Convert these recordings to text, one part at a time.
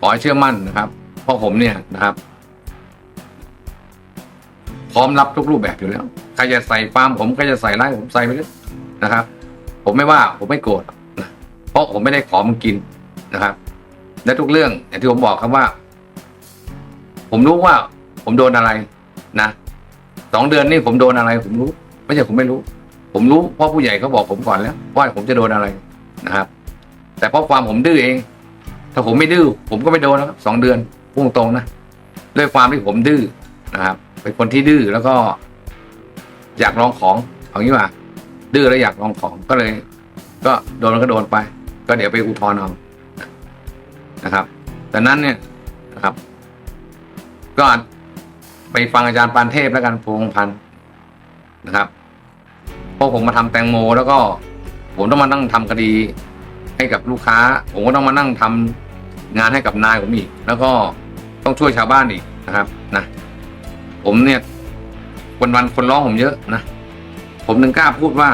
ขอให้เชื่อมั่นนะครับ เพราะผมเนี่ยนะครับ พร้อมรับทุกรูปแบบอยู่แล้วใครจะใส่ฟาร์มผมใครจะใส่ไล่ผมใส่ไปเลยนะครับ ผมไม่ว่าผมไม่โกรธนะเพราะผมไม่ได้ขอมึงกินนะครับ และทุกเรื่องอย่างที่ผมบอกครับว่า ผมรู้ว่า ผมโดนอะไรนะสองเดือนนี่ผมโดนอะไร ผมรู้ ไม่ใช่ผมไม่รู้ ผมรู้เพราะผู้ใหญ่เขาบอกผมก่อนแล้ว ว่าผมจะโดนอะไรนะครับ แต่เพราะความผมดื้อเอง ถ้าผมไม่ดื้อผมก็ไม่โดนแล้วครับสองเดือนพุ่งตรงนะด้วยความที่ผมดื้อนะครับเป็นคนที่ดื้อแล้วก็ อยากลองของเอางี้ว่าดื้อแล้วอยากลองของก็เลย ก็โดนก็โดนไป ก็เดี๋ยวไปอุทธรณ์เอานะครับ แต่นั้นเนี่ยนะครับ ก็ไปฟังอาจารย์ปานเทพแล้วกันพงพันธ์นะครับเพราะผมมาทำแตงโม แล้วก็ ผมต้องมานั่งทำคดีให้กับลูกค้า ผมก็ต้องมานั่งทำ งานให้กับนายผมอีก แล้วก็ต้องช่วยชาวบ้านอีกนะครับนะผมเนี่ยวันวันคนร้องผมเยอะนะผมถึงกล้าพูดว่า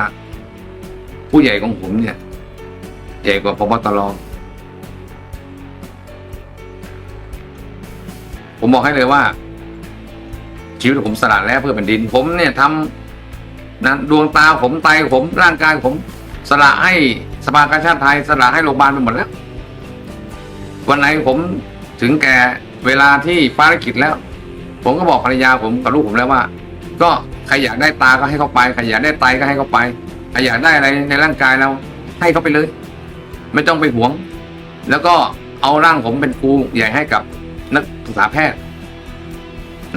ผู้ใหญ่ของผมเนี่ยใหญ่กว่าพบตรผมบอกให้เลยว่า ชีวิตผมสละแล้วเพื่อแผ่นดิน ผมเนี่ยทำนะดวงตาผมไตผมร่างกายผมสละให้สภากาชาติไทยสละให้โรงพยาบาลไปหมดแล้ว วันไหนผมถึงแก่เวลาที่ภารกิจแล้ว ผมก็บอกภรรยาผมกับลูกผมแล้วว่า ก็ใครอยากได้ตาก็ให้เขาไปใครอยากได้ไตก็ให้เขาไปใครอยากได้อะไรในร่างกายเรา ให้เขาไปเลย ไม่ต้องไปหวง แล้วก็เอาร่างผมเป็นครูใหญ่ให้กับนักศึกษาแพทย์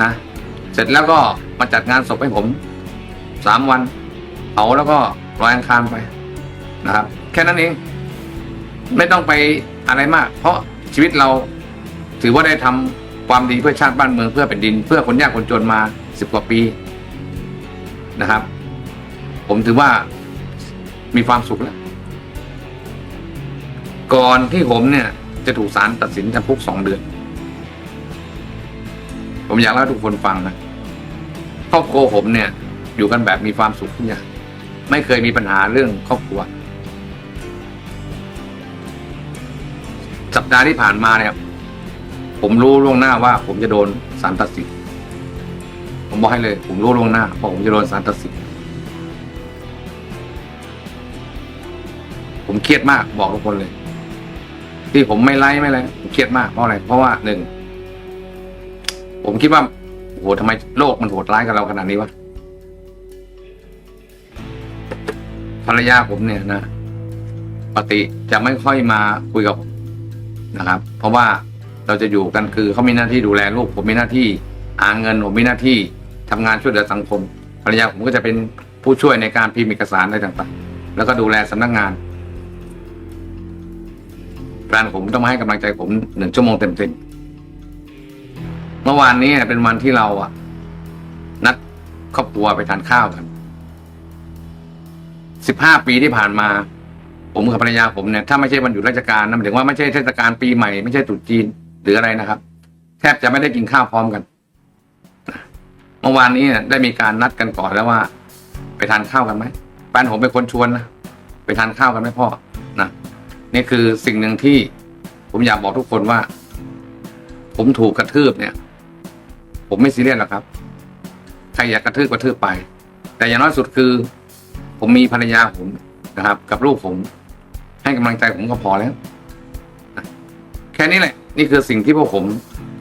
นะเสร็จแล้วก็มาจัดงานศพให้ผมสามวันเผาแล้วก็ลอยอังคารไปนะครับ แค่นั้นเอง ไม่ต้องไปอะไรมาก เพราะ ชีวิตเราถือว่าได้ทำความดีเพื่อชาติบ้านเมืองเพื่อแผ่นดิน เพื่อคนยากคนจนมาสิบกว่าปีนะครับ ผมถือว่ามีความสุขแล้ว ก่อนที่ผมเนี่ย จะถูกศาลตัดสินจำคุกสองเดือน ผมอยากเล่าทุกคนฟังนะครอบครัวผมเนี่ย อยู่กันแบบมีความสุขทุกอย่างไม่เคยมีปัญหาเรื่องครอบครัว สัปดาห์ที่ผ่านมาเนี่ย ผมรู้ล่วงหน้าว่า ผมจะโดนศาลตัดสินผมบอกให้เลย ผมรู้ล่วงหน้าว่าผมจะโดนศาลตัดสินผมเครียดมากบอกทุกคนเลย ที่ผมไม่ไล่ไม่อะไรผมเครียดมากเพราะอะไรเพราะว่าหนึ่งผมคิดว่าโหทำไมโลกมันโหดร้ายกับเราขนาดนี้วะภรรยาผมเนี่ยนะปกติจะไม่ค่อยมาคุยกับผม นะครับ เพราะว่าเราจะอยู่กันคือเขามีหน้าที่ดูแลลูก ผมมีหน้าที่หาเงินผมมีหน้าที่ทำงานช่วยเหลือสังคมภรรยาผมก็จะเป็นผู้ช่วยในการพิมพ์เอกสารอะไรต่างๆ แล้วก็ดูแลสำนักงานแฟนผมต้องมาให้กำลังใจผมหนึ่งชั่วโมงเต็มๆเมื่อวานนี้เป็นวันที่เราอะนัดครอบครัวไปทานข้าวกันสิบห้าปีที่ผ่านมา ผมกับภรรยาผมเนี่ยถ้าไม่ใช่วันหยุดราชการนะหมายถึงว่าไม่ใช่เทศกาลปีใหม่ไม่ใช่ตรุษจีนหรืออะไรนะครับ แทบจะไม่ได้กินข้าวพร้อมกันเมื่อวานนี้เนี่ยได้มีการนัดกันก่อนแล้วว่า ไปทานข้าวกันไหมแฟนผมเป็นคนชวนนะไปทานข้าวกันไหมพ่อนะนี่คือสิ่งหนึ่งที่ผมอยากบอกทุกคนว่า ผมถูกกระทืบเนี่ย ผมไม่ซีเรียสหรอกครับ ใครอยากกระทืบกระทืบไป แต่อย่างน้อยสุดคือ ผมมีภรรยาผมนะครับ กับลูกผม ให้กำลังใจผมก็พอแล้ว แค่นี้แหละ นี่คือสิ่งที่พวกผม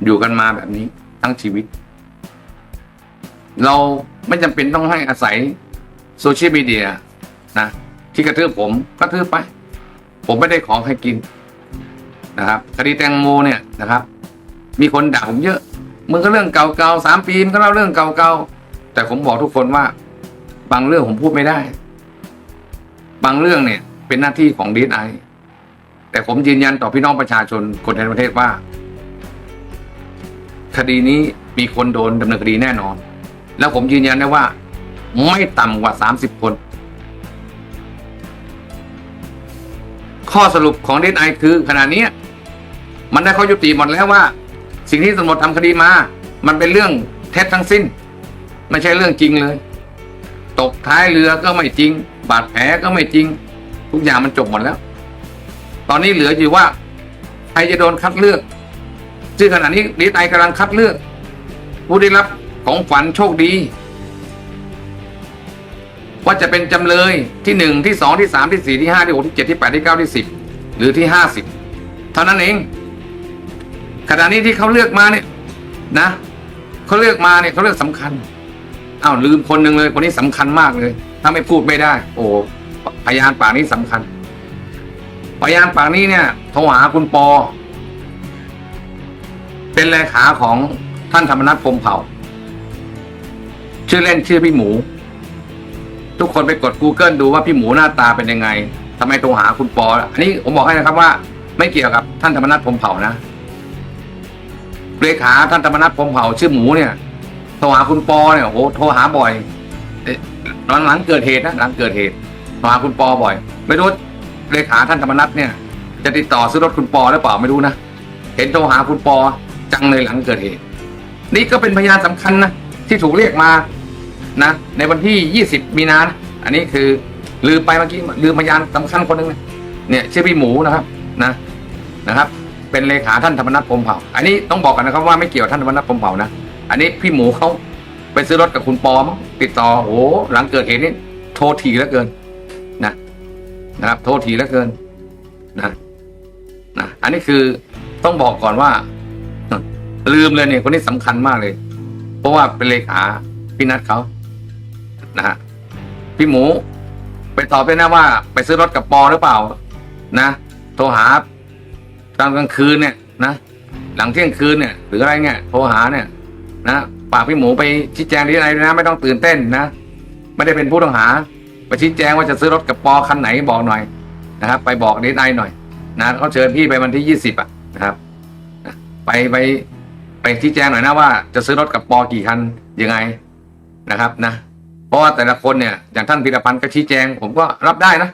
อยู่กันมาแบบนี้ทั้งชีวิต เราไม่จำเป็นต้องให้อาศัยโซเชียลมีเดียนะที่กระทืบผมกระทืบไป ผมไม่ได้ของให้กินนะครับคดีแตงโมเนี่ยนะครับ มีคนด่าผมเยอะมึงก็เรื่องเก่าๆสามปีมันก็เล่าเรื่องเก่าๆแต่ผมบอกทุกคนว่า บางเรื่องผมพูดไม่ได้ บางเรื่องเนี่ย เป็นหน้าที่ของดีไอแต่ผมยืนยันต่อพี่น้องประชาชนคนในประเทศว่า คดีนี้มีคนโดนดำเนินคดีแน่นอน แล้วผมยืนยันได้ว่า ไม่ต่ำกว่าสามสิบคน ข้อสรุปของดีไอคือขณะนี้มันได้ข้อยุติหมดแล้วว่า สิ่งที่ตำรวจทำคดีมา มันเป็นเรื่องเท็จทั้งสิ้น ไม่ใช่เรื่องจริงเลย ตกท้ายเรือก็ไม่จริง บาดแผลก็ไม่จริง ทุกอย่างมันจบหมดแล้ว ตอนนี้เหลืออยู่ว่าใครจะโดนคัดเลือก ซึ่งขณะนี้ดีไอกำลังคัดเลือก ผู้ได้รับของฝันโชคดี ว่าจะเป็นจำเลยที่หนึ่งที่สองที่สามที่สี่ที่ห้าที่หกที่เจ็ดที่แปดที่เก้าที่สิบหรือที่ห้าสิบเท่านั้นเองขณะนี้ที่เขาเลือกมาเนี่ยนะเขาเลือกมาเนี่ยเขาเลือกสำคัญอ้าวลืมคนหนึ่งเลยคนนี้สำคัญมากเลย ถ้าไม่พูดไม่ได้ โอ้ พยานปากนี้สำคัญ พยานปากนี้เนี่ยโทรหาคุณปอ เป็นเลขาของท่านธรรมนัฐพมเผ่า ชื่อเล่นชื่อพี่หมู ทุกคนไปกด Google ดูว่าพี่หมูหน้าตาเป็นยังไงทำไมโทรหาคุณปอ อันนี้ผมบอกให้นะครับว่า ไม่เกี่ยวกับท่านธรรมนัฐพมเผ่านะเลขาท่านธรรมนัฐพมเผ่า ชื่อหมูเนี่ยโทรหาคุณปอเนี่ยโอ้โหโทรหาบ่อยตอนหลังเกิดเหตุนะหลังเกิดเหตุ โทรหาคุณปอบ่อย ไม่รู้เลขาท่านธรรมนัฐเนี่ย จะติดต่อซื้อรถคุณปอหรือเปล่าไม่รู้นะ เห็นโทรหาคุณปอจังเลยหลังเกิดเหตุ นี่ก็เป็นพยานสำคัญนะที่ถูกเรียกมานะ ในวันที่ 20 มีนานะอันนี้คือลืมไปเมื่อกี้ลืมพยานสำคัญคนหนึ่งนะเนี่ยชื่อพี่หมูนะครับนะนะครับ เป็นเลขาท่านธรรมนัฐพรมเผ่า อันนี้ต้องบอกกันนะครับว่าไม่เกี่ยวท่านธรรมนัฐพรมเผ่านะอันนี้พี่หมูเขาไปซื้อรถกับคุณปอมติดต่อโอ้หลังเกิดเหตุนี่โทรทีเหลือเกิน นะครับ โทรทีเหลือเกินนะนะอันนี้คือต้องบอกก่อนว่า ลืมเลยเนี่ยคนนี้สำคัญมากเลย เพราะว่าเป็นเลขาพี่นัทเขานะฮะพี่หมู ไปตอบไปนะว่า ไปซื้อรถกับปอหรือเปล่า นะโทรหาตอนกลางคืนเนี่ยนะหลังเที่ยงคืนเนี่ย หรืออะไรเนี่ยโทรหาเนี่ยนะฝากพี่หมูไปชี้แจงที่ไหนนะ ไม่ต้องตื่นเต้นนะ ไม่ได้เป็นผู้ต้องหา ไปชี้แจงว่าจะซื้อรถกับปอคันไหนบอกหน่อยนะครับ ไปบอกดีไอหน่อยนะเขาเชิญพี่ไปวันที่ยี่สิบอะนะครับไปไปไปชี้แจงหน่อยนะว่าจะซื้อรถกับปอกี่คันยังไงนะครับนะ เพราะว่าแต่ละคนเนี่ยอย่างท่านพิรพันธ์ก็ชี้แจง ผมก็รับได้นะ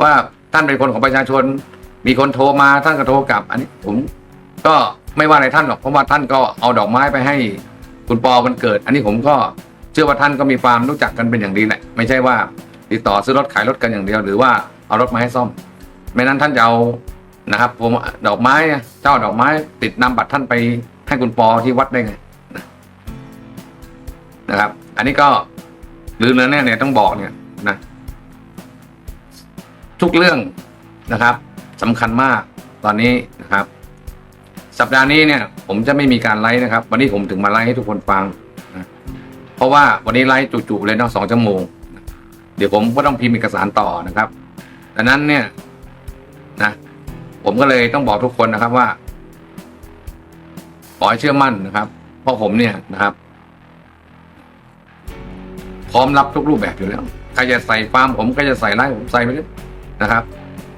ว่าท่านเป็นคนของประชาชน มีคนโทรมาท่านก็โทรกลับ อันนี้ผมก็ไม่ว่าอะไรท่านหรอกเพราะว่าท่านก็เอาดอกไม้ไปให้คุณปอวันเกิด อันนี้ผมก็เชื่อว่าท่านก็มีความรู้จักกันเป็นอย่างดีแหละไม่ใช่ว่า ติดต่อซื้อรถขายรถกันอย่างเดียว หรือว่าเอารถมาให้ซ่อม ไม่นั้นท่านจะเอานะครับผมดอกไม้เจ้าดอกไม้ ติดนำบัตรท่านไปให้คุณปอที่วัดได้ไงนะนะครับ อันนี้ก็ลืมแล้วเนี่ยเนี่ยต้องบอกเนี่ยนะ ทุกเรื่องนะครับสำคัญมากตอนนี้นะครับ สัปดาห์นี้เนี่ย ผมจะไม่มีการไลฟ์นะครับ วันนี้ผมถึงมาไลฟ์ให้ทุกคนฟังนะเพราะว่าวันนี้ไลฟ์จู่ๆเลยเนาะสองชั่วโมง เดี๋ยวผมก็ต้องพิมพ์เอกสารต่อนะครับดังนั้นเนี่ยนะผมก็เลยต้องบอกทุกคนนะครับว่าขอให้เชื่อมั่นนะครับ เพราะผมเนี่ยนะครับ พร้อมรับทุกรูปแบบอยู่แล้วใครจะใส่ฟาร์มผมใครจะใส่ไร่ผมใส่ไปเลยนะครับ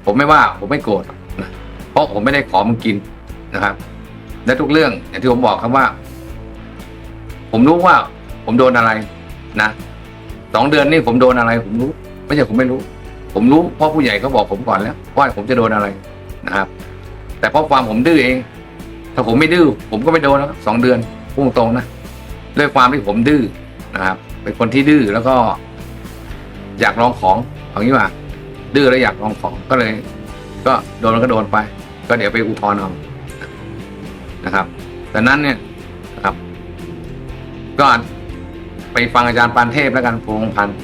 ผมไม่ว่าผมไม่โกรธนะเพราะผมไม่ได้ขอมึงกินนะครับ และทุกเรื่องอย่างที่ผมบอกครับว่า ผมรู้ว่าผมโดนอะไรนะ สองเดือนนี่ผมโดนอะไรผมรู้ ไม่ใช่ผมไม่รู้ ผมรู้เพราะผู้ใหญ่เขาบอกผมก่อนแล้วว่าผมจะโดนอะไรนะครับ แต่เพราะความผมดื้อเอง ถ้าผมไม่ดื้อผมก็ไม่โดนแล้วสองเดือนพุ่งตรงนะด้วยความที่ผมดื้อนะครับ เป็นคนที่ดื้อแล้วก็ อยากลองของเอางี้ว่าดื้อแล้วอยากลองของก็เลย ก็โดนก็โดนไป ก็เดี๋ยวไปอุทธรณ์เอานะครับดังนั้นเนี่ยนะครับ ก็ ไปฟังอาจารย์ปานเทพแล้วกันพงพันธ์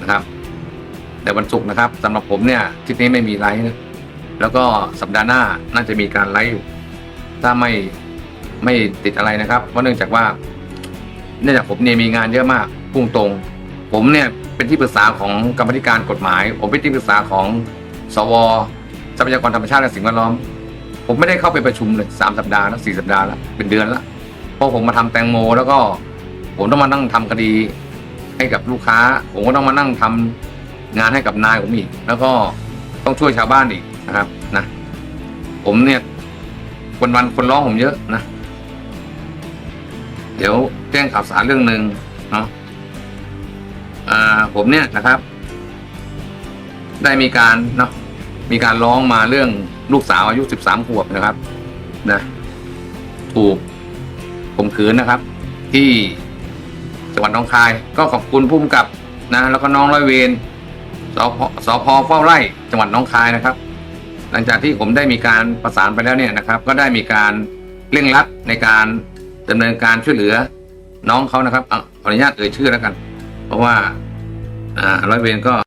นะครับแต่วันศุกร์นะครับสำหรับผมเนี่ยทริปนี้ไม่มีไลฟ์นะแล้วก็สัปดาห์หน้าน่าจะมีการไลฟ์อยู่ ถ้าไม่ไม่ติดอะไรนะครับ เพราะเนื่องจากว่า เนื่องจากผมเนี่ยมีงานเยอะมากพุ่งตรง ผมเนี่ยเป็นที่ปรึกษาของกรรมธิการกฎหมาย ผมเป็นที่ปรึกษาของสวทรัพยากรธรรมชาติและสิ่งแวดล้อม ผมไม่ได้เข้าไปประชุมเลยสามสัปดาห์แล้วสี่สัปดาห์แล้วเป็นเดือนล้วเพราะผมมาทำแตงโม แล้วก็ ผมต้องมานั่งทำคดีให้กับลูกค้า ผมก็ต้องมานั่งทำงานให้กับนายผมอีก แล้วก็ต้องช่วยชาวบ้านอีกนะครับนะ ผมเนี่ยวันวันคนร้องผมเยอะนะ เดี๋ยวแจ้งข่าวสารเรื่องหนึ่งเนาะอ่าผมเนี่ยนะครับ ได้มีการเนาะมีการร้องมาเรื่องลูกสาวอายุสิบสามขวบนะครับ นะ ถูกข่มขืนนะครับ ที่ จังหวัดหนองคาย ก็ขอบคุณผู้กำกับนะแล้วก็น้องร้อยเวรสพสพเฝ้าไร่จังหวัดหนองคายนะครับ หลังจากที่ผมได้มีการประสานไปแล้วเนี่ยนะครับ ก็ได้มีการเร่งรัดในการดำเนินการช่วยเหลือน้องเขานะครับอขออนุญาตเอ่ยชื่อแล้วกัน เพราะว่าอ่าร้อยเวรก็